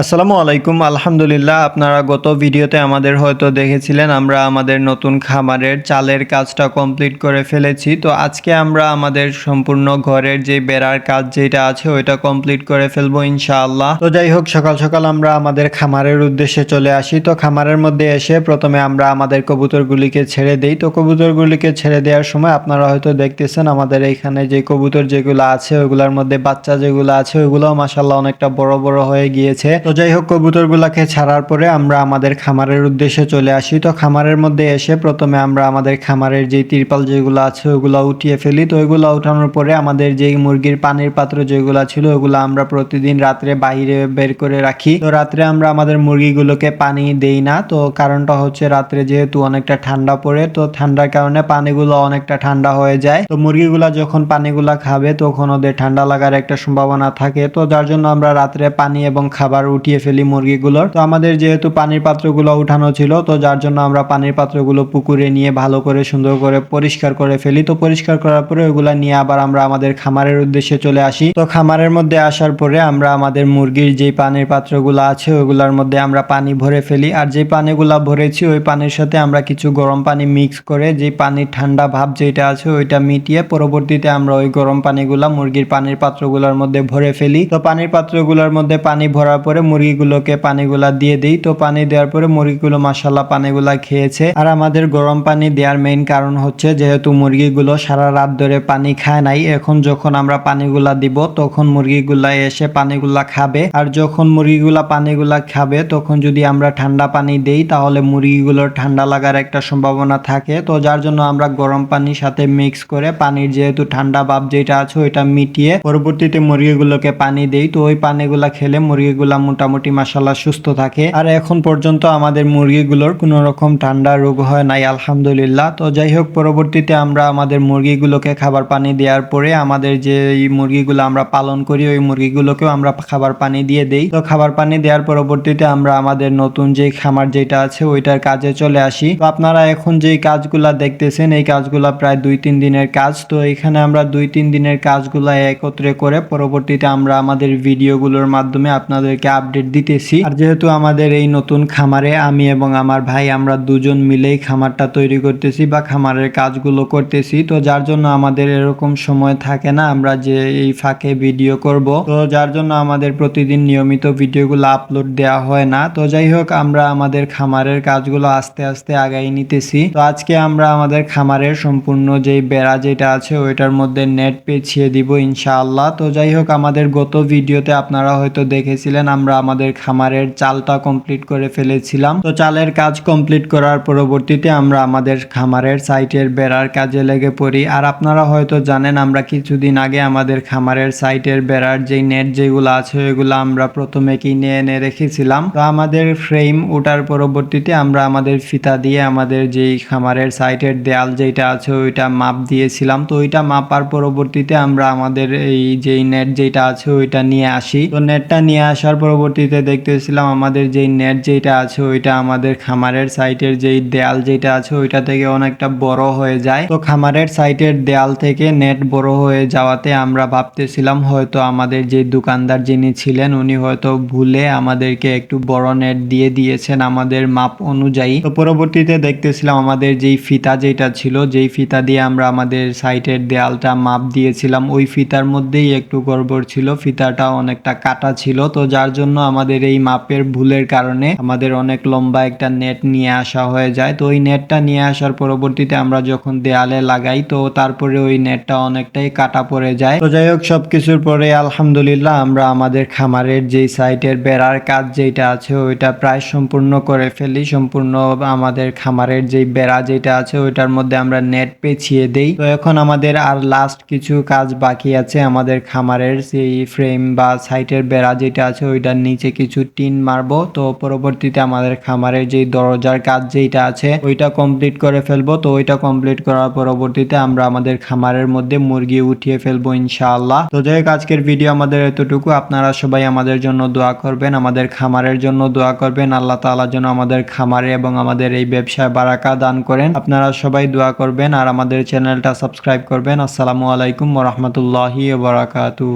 আসসালামু আলাইকুম, আলহামদুলিল্লাহ। আপনারা গত ভিডিওতে আমাদের হয়তো দেখেছিলেন, আমরা আমাদের নতুন খামারের চালের কাজটা কমপ্লিট করে ফেলেছি। তো আজকে আমরা আমাদের সম্পূর্ণ ঘরের যে বেড়ার কাজ যেটা আছে, ওইটা কমপ্লিট করে ফেলব ইনশাআল্লাহ। তো যাই হোক, সকাল সকাল আমরা আমাদের খামারের উদ্দেশ্যে চলে আসি। তো খামারের মধ্যে এসে প্রথমে আমরা আমাদের কবুতরগুলিকে ছেড়ে দেই। তো কবুতরগুলিকে ছেড়ে দেওয়ার সময় আপনারা হয়তো দেখতেছেন, আমাদের এইখানে যে কবুতর যেগুলো আছে, ওইগুলোর মধ্যে বাচ্চা যেগুলো আছে, ওইগুলোও মাসাল্লাহ অনেকটা বড় বড় হয়ে গিয়েছে। তো যাই হোক কবুতরগুলাকে ছাড়ার পরে আমরা আমাদের খামারের উদ্দেশ্যে চলে আসি। তো খামারের মধ্যে এসে প্রথমে আমরা আমাদের খামারের যে তিরপাল যেগুলো আছে, ওগুলো উঠিয়ে ফেলি। তো ওইগুলো উঠানোর পরে আমাদের যেই মুরগির পানির পাত্র যেগুলো ছিল, ওগুলো আমরা প্রতিদিন রাত্রে বাইরে বের করে রাখি। তো রাত্রে আমরা আমাদের মুরগিগুলোকে পানি দেই না। তো কারণটা হচ্ছে রাত্রে যেহেতু অনেকটা ঠান্ডা পড়ে, তো ঠান্ডার কারণে পানিগুলো অনেকটা ঠান্ডা হয়ে যায়। তো মুরগিগুলা যখন পানিগুলা খাবে, তখন ওদের ঠান্ডা লাগার একটা সম্ভাবনা থাকে। তো যার জন্য আমরা রাত্রে পানি এবং খাবার উঠিয়ে ফেলি মুরগিগুলোর। তো আমাদের যেহেতু পানির পাত্রগুলো উঠানো ছিল, তো যার জন্য আমরা পানির পাত্রগুলো পুকুরে নিয়ে ভালো করে, সুন্দর করে পরিষ্কার করে ফেলি। তো পরিষ্কার করার পরে ওগুলা নিয়ে আবার আমরা আমাদের খামারের উদ্দেশ্যে চলে আসি। তো খামারের মধ্যে আসার পরে আমরা আমাদের মুরগির যে পানির পাত্রগুলো আছে ওগুলোর মধ্যে আমরা পানি ভরে ফেলি। আর যে পানিগুলা ভরেছি, ওই পানির সাথে আমরা কিছু গরম পানি মিক্স করে যে পানির ঠান্ডা ভাব যেটা আছে, ওইটা মিটিয়ে পরবর্তীতে আমরা ওই গরম পানিগুলা মুরগির পানির পাত্রগুলোর মধ্যে ভরে ফেলি। তো পানির পাত্রগুলোর মধ্যে পানি ভরার পরে মুরগিগুলোকে পানিগুলা দিয়ে দিই। তো পানি দেওয়ার পরে মুরগিগুলো মাসাল্লাহ পানিগুলা খেয়েছে। আর আমাদের গরম পানি দেওয়ার মেইন কারণ হচ্ছে যেহেতু মুরগিগুলো সারা রাত ধরে পানি খায় নাই, এখন যখন আমরা পানিগুলা দিব, তখন মুরগিগুলা এসে পানিগুলা খাবে। আর যখন মুরগিগুলা পানিগুলা খাবে, তখন যদি আমরা ঠান্ডা পানি দেই, তাহলে মুরগিগুলোর ঠান্ডা লাগার একটা সম্ভাবনা থাকে। তো যার জন্য আমরা গরম পানির সাথে মিক্স করে পানির যেহেতু ঠান্ডা ভাব যেটা আছে, ওইটা মিটিয়ে পরবর্তীতে মুরগিগুলোকে পানি দেই। তো ওই পানিগুলা খেলে মুরগিগুলা মোটামুটি মাসাল্লাহ সুস্থ থাকে। আর এখন পর্যন্ত আমাদের মুরগিগুলোর কোনো রকম ঠান্ডা রোগ হয় নাই, আলহামদুলিল্লাহ। তো যাই হোক, পরবর্তীতে আমরা আমাদের মুরগিগুলোকে খাবার পানি দেওয়ার পরে আমাদের যে মুরগিগুলো আমরা পালন করি, ওই মুরগিগুলোকেও আমরা খাবার পানি দিয়ে দেই। তো খাবার পানি দেওয়ার পরবর্তীতে আমরা আমাদের নতুন যে খামার যেটা আছে, ওইটার কাজে চলে আসি। তো আপনারা এখন যে কাজগুলা দেখতেছেন, এই কাজগুলা প্রায় দুই তিন দিনের কাজ। তো এখানে আমরা দুই তিন দিনের কাজগুলা একত্রে করে পরবর্তীতে আমরা আমাদের ভিডিওগুলোর মাধ্যমে আপনাদেরকে আপডেট দিতেছি। আর যেহেতু আমাদের এই নতুন খামারে আমি এবং আমার ভাই আমরা দুজন মিলেই খামারটা তৈরি করতেছি বা খামারের কাজগুলো করতেছি, তো যার জন্য আমাদের এরকম সময় থাকে না, আমরা যে এই ফাঁকে ভিডিও করব। তো যার জন্য আমাদের প্রতিদিন নিয়মিত ভিডিওগুলো আপলোড দেওয়া হয় না। তো যাই হোক, আমরা আমাদের খামারের কাজগুলো আস্তে আস্তে আগাই নিতেছি। তো আজকে আমরা আমাদের খামারের সম্পূর্ণ যেই বেড়া যেটা আছে, ওইটার মধ্যে নেট পেছিয়ে দিব ইনশাআল্লাহ। তো যাই হোক, আমাদের গত ভিডিওতে আপনারা হয়তো দেখেছিলেন, আমরা আমাদের খামারের চালটা কমপ্লিট করে ফেলেছিলাম। তো চালের কাজ কমপ্লিট করার পরবর্তীতে আমরা আমাদের খামারের সাইটের বেড়ার কাজে লেগে পড়ি। আর আপনারা হয়তো জানেন, আমরা কিছুদিন আগে আমাদের খামারের সাইটের বেড়ার যেই নেট যেগুলো আছে, ওইগুলো আমরা প্রথমে কিনে এনে রেখেছিলাম। তো আমাদের ফ্রেম ওটার পরবর্তীতে আমরা আমাদের ফিতা দিয়ে আমাদের যেই খামারের সাইটের দেয়াল যেটা আছে, ওইটা মাপ দিয়েছিলাম। তো ওইটা মাপার পরবর্তীতে আমরা আমাদের এই যেই নেট যেটা আছে, ওইটা নিয়ে আসি। তো নেটটা নিয়ে আসার পরবর্তীতে দেখতেছিলাম আমাদের যেই নেট যেটা আছে ওইটা আমাদের খামারের সাইটের যেই দেয়াল যেটা আছে ওইটা থেকে অনেকটা বড় হয়ে যায়। তো খামারের সাইটের দেয়াল থেকে নেট বড় হয়ে যাওয়াতে আমরা ভাবতেছিলাম হয়তো আমাদের যে দোকানদার যিনি ছিলেন উনি হয়তো ভুলে আমাদেরকে একটু বড় নেট দিয়ে দিয়েছেন আমাদের মাপ অনুযায়ী। তো পরবর্তীতে দেখতেছিলাম আমাদের যেই ফিতা যেটা ছিল, যেই ফিতা দিয়ে আমরা আমাদের সাইটের দেয়ালটা মাপ দিয়েছিলাম, ওই ফিতার মধ্যেই একটু গড়বড় ছিল, ফিতাটা অনেকটা কাটা ছিল। তো যার জন্য আমাদের এই মাপের ভুলের কারণে আমাদের অনেক লম্বা একটা নেট নিয়ে আসা হয়ে যায়। তো ওই নেটটা নিয়ে আসার পরবর্তীতে আমরা যখন দেয়ালে লাগাই, তো তারপরে ওই নেটটা অনেকটাই কাটা পড়ে যায়। তো যাই হোক, সবকিছুর পরে আলহামদুলিল্লাহ আমরা আমাদের খামারের যেই সাইটের বেড়ার কাজ যেটা আছে, ওইটা প্রায় সম্পূর্ণ করে ফেলি। সম্পূর্ণ আমাদের খামারের যেই বেড়া যেটা আছে, ওইটার মধ্যে আমরা নেট পেছিয়ে দেই। তো এখন আমাদের আর লাস্ট কিছু কাজ বাকি আছে। আমাদের খামারের সেই ফ্রেম বা সাইটের বেড়া যেটা আছে ওইটার নিচে কিছু টিন মারবো। তো পরবর্তীতে আমাদের খামারের যে দরজার কাজ যেটা আছে, ওইটা কমপ্লিট করে ফেলব। তো ওইটা কমপ্লিট করার পরবর্তীতে আমরা আমাদের খামারের মধ্যে মুরগি উঠিয়ে ফেলব ইনশাআল্লাহ। তো যাই হোক, আজকের ভিডিও আমাদের এতটুকু। আপনারা সবাই আমাদের জন্য দোয়া করবেন, আমাদের খামারের জন্য দোয়া করবেন। আল্লাহ তাআলা যেন আমাদের খামারে এবং আমাদের এই ব্যবসায় বারাকা দান করেন। আপনারা সবাই দোয়া করবেন আর আমাদের চ্যানেলটা সাবস্ক্রাইব করবেন। আসসালামু আলাইকুম ওরহমতুল্লাহি বারাকাতু